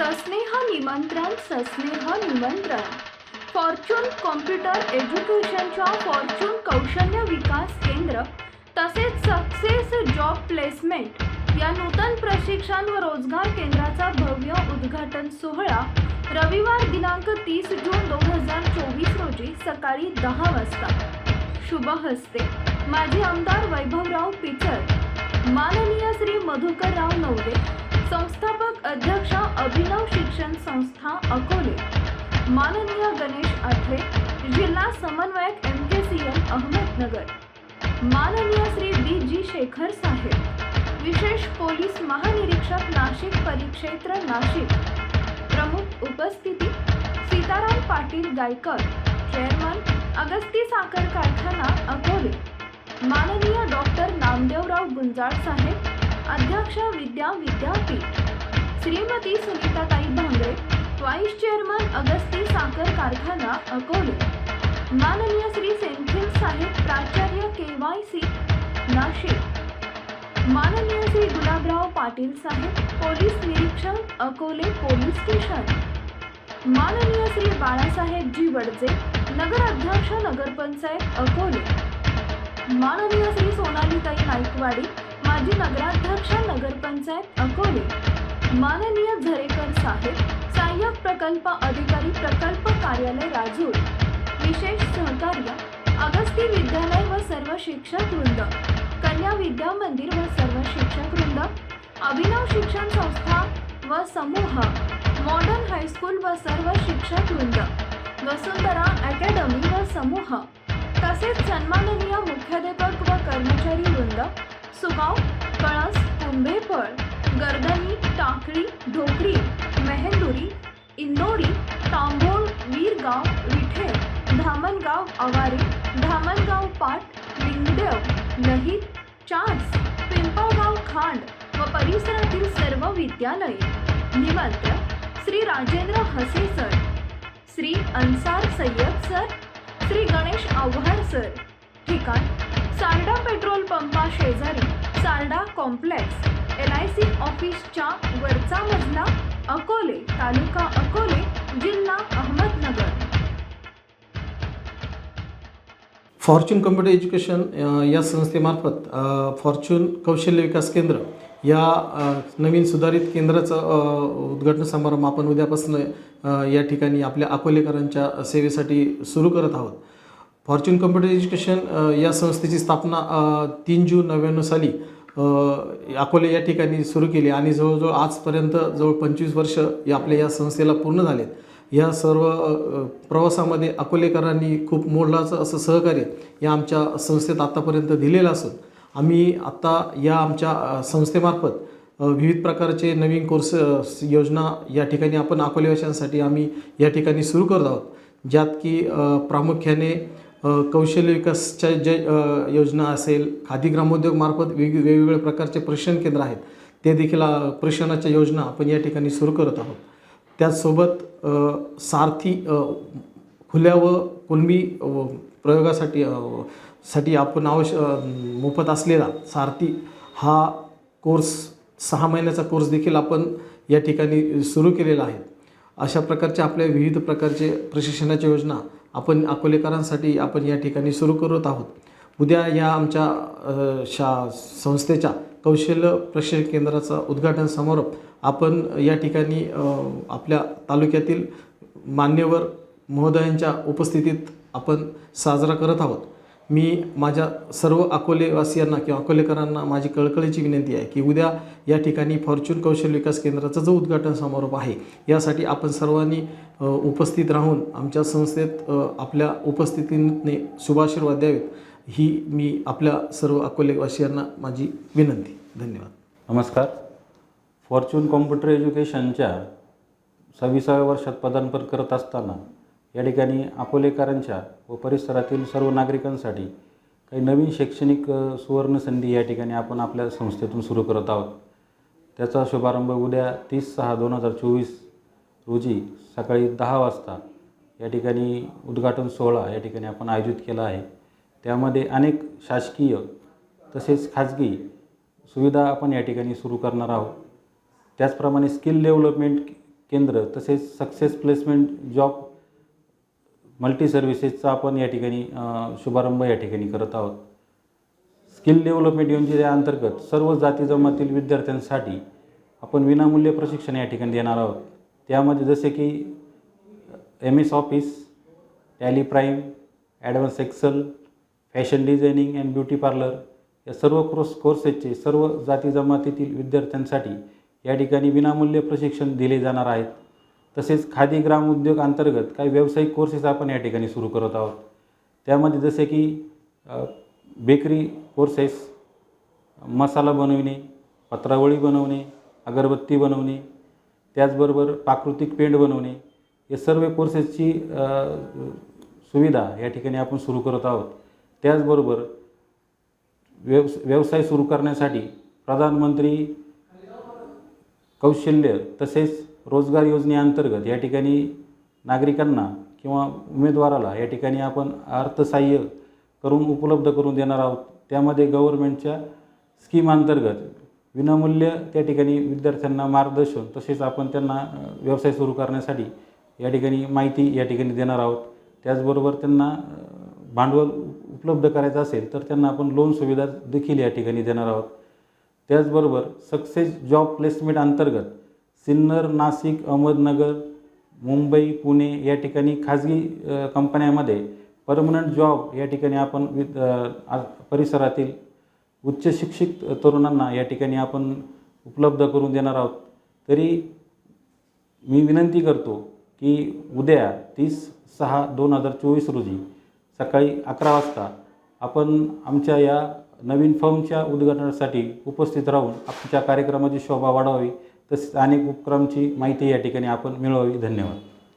सस्नेह निमंत्रण सस्नेह निमंत्रण. Fortune computer एज्युकेशनच्या Fortune कौशल्य विकास केंद्र तसेच सक्सेस जॉब प्लेसमेंट या नूतन प्रशिक्षण व रोजगार केंद्राचा भव्य उद्घाटन सोहळा रविवार दिनांक तीस जून दोन हजार चोवीस रोजी सकाळी दहा वाजता. शुभ हस्ते. माजी आमदार वैभवराव पिचड माननीय श्री मधुकरराव नवले संस्थापक अध्यक्ष अभिनव शिक्षण संस्था अकोले. माननीय गणेश आठरे जिल्हा समन्वयक M K C M Ahmednagar. माननीय श्री बी जी शेखर साहेब विशेष पोलीस महानिरीक्षक नाशिक परिक्षेत्र नाशिक. प्रमुख उपस्थिती सीताराम पाटील गायकर चेअरमन अगस्ती साखर कारखाना अकोले. माननीय डॉक्टर नामदेवराव गुंजाळ साहेब अध्यक्ष विद्या विद्यापीठ. श्रीमती सुनीताताई भांगरे व्हाईस चेअरमन अगस्ती साखर कारखाना अकोले. माननीय श्री सेंथिल साहेब प्राचार्य के वाय सी नाशिक. माननीय श्री गुलाबराव पाटील साहेब पोलीस निरीक्षक अकोले पोलीस स्टेशन. माननीय श्री बाळासाहेब जी वडजे नगराध्यक्ष नगरपंचायत अकोले. माननीय श्री सोनालीताई नाईकवाडी माजी नगराध्यक्ष नगरपंचायत अकोले. माननीय झरेकर साहेब सहाय्यक प्रकल्प अधिकारी प्रकल्प कार्यालय राजूर. विशेष सहकार्य अगस्ती विद्यालय व सर्व शिक्षक वृंद. कन्या विद्या मंदिर व सर्व शिक्षक वृंद. अभिनव शिक्षण संस्था व समूह. मॉडर्न हायस्कूल व सर्व शिक्षक वृंद. वसुंधरा अकॅडमी व समूह. तसेच सन्माननीय मुख्याध्यापक व कर्मचारी वृंद. सुगाव कळस कुंभेफळ गर्दनी टाकळी ढोकरी मेहेंदुरी इंदोरी तांबोळ वीरगाव विठे धामणगाव आवारी धामणगाव पाट लिंगदेव लहित चास पिंपळगाव खांड व परिसरातील सर्व विद्यालये. निमंत्र श्री राजेंद्र हसे sir. Shri Ansar Sayyad sir. Shri Ganesh Avhad sir. ठिकाण सारडा पेट्रोल पंपा शेजारी Sarda complex L I C ऑफिसच्या वरचा मजला अकोले तालुका अकोले जिल्हा अहमदनगर. फॉर्च्यून कम्प्युटर एज्युकेशन या संस्थेमार्फत फॉर्च्यून कौशल्य विकास केंद्र या नवीन सुधारित केंद्राचं उद्घाटन समारंभ आपण उद्यापासून या ठिकाणी आपल्या अकोलेकरांच्या सेवेसाठी सुरू करत आहोत. फॉर्च्यून कम्प्युटर एज्युकेशन या संस्थेची स्थापना तीन जून नव्याण्णव साली अकोले या ठिकाणी सुरू केली आणि जवळजवळ आजपर्यंत जवळ पंचवीस वर्ष या आपल्या या संस्थेला पूर्ण झालेत. या सर्व प्रवासामध्ये अकोलेकरांनी खूप मोलाचं असं सहकार्य या आमच्या संस्थेत आत्तापर्यंत दिलेलं असून आम्ही आत्ता या आमच्या संस्थेमार्फत विविध प्रकारचे नवीन कोर्स योजना या ठिकाणी आपण अकोलेवाशांसाठी आम्ही या ठिकाणी सुरू करत आहोत. ज्यात की प्रामुख्याने कौशल्य विकासच्या जे योजना असेल खादी ग्रामोद्योगमार्फत वेग वेगवेगळ्या प्रकारचे प्रशिक्षण केंद्र आहेत ते देखील प्रशिक्षणाच्या योजना आपण या ठिकाणी सुरू करत आहोत. त्याचसोबत सारथी खुल्या व कुणबी प्रयोगासाठी साठी आपण आवश्य मोफत असलेला सारथी हा कोर्स सहा महिन्याचा कोर्स देखील आपण या ठिकाणी सुरू केलेला आहे. अशा प्रकारच्या आपल्या विविध प्रकारचे प्रशिक्षणाच्या योजना आपण अकोलेकरांसाठी आपण या ठिकाणी सुरू करत आहोत. उद्या या आमच्या शा संस्थेच्या कौशल्य प्रशिक्षण केंद्राचा उद्घाटन समारोप आपण या ठिकाणी आपल्या तालुक्यातील मान्यवर महोदयांच्या उपस्थितीत आपण साजरा करत आहोत. मी माझ्या सर्व अकोलेवासियांना किंवा अकोलेकरांना माझी कळकळीची विनंती आहे की उद्या या ठिकाणी फॉर्च्यून कौशल्य विकास केंद्राचा जो उद्घाटन समारोप आहे यासाठी आपण सर्वांनी उपस्थित राहून आमच्या संस्थेत आपल्या उपस्थितीने शुभाशीर्वाद द्यावेत ही मी आपल्या सर्व अकोलेवासियांना माझी विनंती. धन्यवाद. नमस्कार. फॉर्च्यून कॉम्प्युटर एज्युकेशनच्या सव्वीसाव्या वर्षात पदार्पण करत असताना या ठिकाणी अकोलेकरांच्या व परिसरातील सर्व नागरिकांसाठी काही नवीन शैक्षणिक सुवर्ण सुवर्णसंधी या ठिकाणी आपण आपल्या संस्थेतून सुरू करत आहोत. त्याचा शुभारंभ उद्या तीस सहा दोन हजार चोवीस रोजी सकाळी दहा वाजता या ठिकाणी उद्घाटन सोहळा या ठिकाणी आपण आयोजित केला आहे. त्यामध्ये अनेक शासकीय तसेच खाजगी सुविधा आपण या ठिकाणी सुरू करणार आहोत. त्याचप्रमाणे स्किल डेव्हलपमेंट केंद्र तसेच सक्सेस प्लेसमेंट जॉब मल्टी सर्व्हिसेसचा आपण या ठिकाणी शुभारंभ या ठिकाणी करत आहोत. स्किल डेव्हलपमेंट योजनेअंतर्गत सर्व जाती जमातील विद्यार्थ्यांसाठी आपण विनामूल्य प्रशिक्षण या ठिकाणी देणार आहोत. त्यामध्ये जसे की M S office tally prime advance excel fashion designing and beauty parlour या सर्व कोर्स कोर्सेसचे सर्व जाती जमातीतील विद्यार्थ्यांसाठी या ठिकाणी विनामूल्य प्रशिक्षण दिले जाणार आहेत. तसेच खादी ग्राम उद्योग अंतर्गत काही व्यावसायिक कोर्सेस आपण या ठिकाणी सुरू करत आहोत. त्यामध्ये जसे की बेकरी कोर्सेस मसाला बनविणे पत्रावळी बनवणे अगरबत्ती बनवणे त्याचबरोबर प्राकृतिक पेंट बनवणे या सर्व कोर्सेसची सुविधा या ठिकाणी आपण सुरू करत आहोत. त्याचबरोबर व्यवस व्यवसाय सुरू करण्यासाठी प्रधानमंत्री कौशल्य तसेच रोजगार योजनेअंतर्गत या ठिकाणी नागरिकांना किंवा उमेदवाराला या ठिकाणी आपण अर्थसहाय्य करून उपलब्ध करून देणार आहोत. त्यामध्ये गव्हर्मेंटच्या स्कीम अंतर्गत विनामूल्य त्या ठिकाणी विद्यार्थ्यांना मार्गदर्शन तसेच आपण त्यांना व्यवसाय सुरू करण्यासाठी या ठिकाणी माहिती या ठिकाणी देणार आहोत. त्याचबरोबर त्यांना भांडवल उपलब्ध करायचं असेल तर त्यांना आपण लोन सुविधा देखील या ठिकाणी देणार आहोत. त्याचबरोबर सक्सेस जॉब प्लेसमेंट अंतर्गत सिन्नर नाशिक अहमदनगर मुंबई पुणे या ठिकाणी खाजगी कंपन्यामध्ये परमनंट जॉब या ठिकाणी आपण विद परिसरातील उच्च शिक्षित तरुणांना या ठिकाणी आपण उपलब्ध करून देणार आहोत. तरी मी विनंती करतो की उद्या तीस सहा दोन हजार चोवीस रोजी सकाळी अकरा वाजता आपण आमच्या या नवीन फर्मच्या उद्घाटनासाठी उपस्थित राहून आमच्या कार्यक्रमाची शोभा वाढवावी. तसेच अनेक उपक्रमची माहिती या ठिकाणी आपण मिळवावी. धन्यवाद.